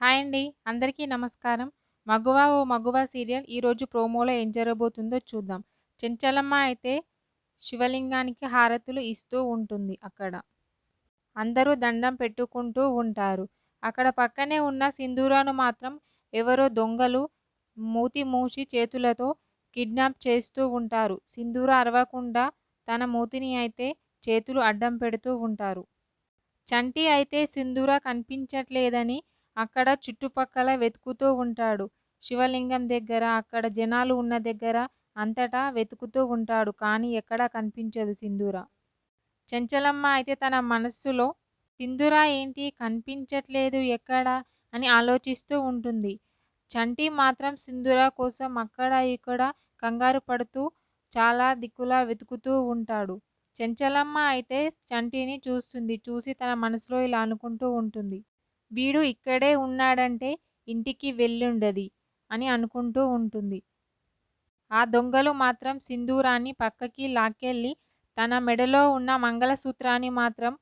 Hi అండి. అందరికీ నమస్కారం. 'మగువ ఓ మగువ' సీరియల్ ఈరోజు ప్రోమోలో ఏం జరగబోతుందో చూద్దాం. చెంచలమ్మ అయితే శివలింగానికి హారతులు ఇస్తూ ఉంటుంది అక్కడ. అందరూ దండం పెట్టుకుంటూ ఉంటారు. అక్కడ పక్కనే ఉన్న సింధూరాను మాత్రం ఎవరో దొంగలు మూతి మూసి చేతులతో కిడ్నాప్ చేస్తూ ఉంటారు. సింధూర అరవకుండా తన మూతిని అయితే చేతులు అడ్డం పెడుతూ ఉంటారు. చంటి అయితే సింధూర కనిపించట్లేదని అక్కడ చుట్టుపక్కల వెతుకుతూ ఉంటాడు. శివలింగం దగ్గర, అక్కడ జనాలు ఉన్న దగ్గర అంతటా వెతుకుతూ ఉంటాడు. కానీ ఎక్కడా కనిపించదు సింధూర. చెంచలమ్మ అయితే తన మనస్సులో సింధూర ఏంటి కనిపించట్లేదు ఎక్కడా అని ఆలోచిస్తూ ఉంటుంది. చంటి మాత్రం సింధూర కోసం అక్కడ ఇక్కడ కంగారు పడుతూ చాలా దిక్కులా వెతుకుతూ ఉంటాడు. చెంచలమ్మ అయితే చంటిని చూస్తుంది. చూసి తన మనసులో ఇలా అనుకుంటూ ఉంటుంది. వీడు ఇక్కడే ఉన్నాడంటే ఇంటికి వెళ్ళుండది అని అనుకుంటూ ఉంటుంది. ఆ దొంగలు మాత్రం సింధూరాన్ని పక్కకి లాక్కెళ్ళి తన మెడలో ఉన్న మంగళసూత్రాన్ని మాత్రం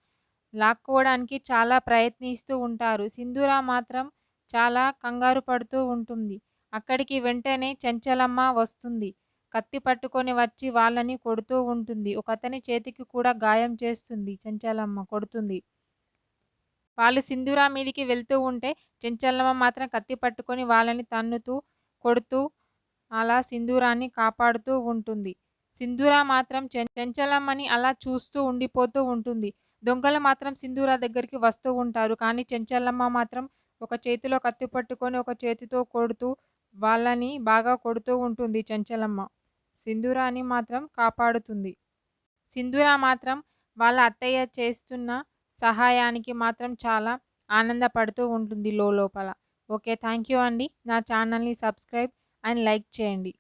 లాక్కోవడానికి చాలా ప్రయత్నిస్తూ ఉంటారు. సింధూర మాత్రం చాలా కంగారు పడుతూ ఉంటుంది. అక్కడికి వెంటనే చెంచలమ్మ వస్తుంది. కత్తి పట్టుకొని వచ్చి వాళ్ళని కొడుతూ ఉంటుంది. ఒకతని చేతికి కూడా గాయం చేస్తుంది చెంచలమ్మ కొడుతుంది. వాళ్ళు సింధూరా మీదికి వెళ్తూ ఉంటే చెంచల్లమ్మ మాత్రం కత్తి పట్టుకొని వాళ్ళని తన్నుతూ, కొడుతూ అలా సింధూరాన్ని కాపాడుతూ ఉంటుంది. సింధూరా మాత్రం చెంచలమ్మని అలా చూస్తూ ఉండిపోతూ ఉంటుంది. దొంగలు మాత్రం సింధూరా దగ్గరికి వస్తూ ఉంటారు. కానీ చెంచలమ్మ మాత్రం ఒక చేతిలో కత్తి పట్టుకొని ఒక చేతితో కొడుతూ వాళ్ళని బాగా కొడుతూ ఉంటుంది చెంచలమ్మ. సింధూరాని మాత్రం కాపాడుతుంది. సింధూరా మాత్రం వాళ్ళ అత్తయ్య చేస్తున్న సహాయానికి మాత్రం చాలా ఆనందపడుతూ ఉంటుంది లోలోపల. ఓకే థ్యాంక్ యూ అండి. నా ఛానల్ని సబ్స్క్రైబ్ అండ్ లైక్ చేయండి.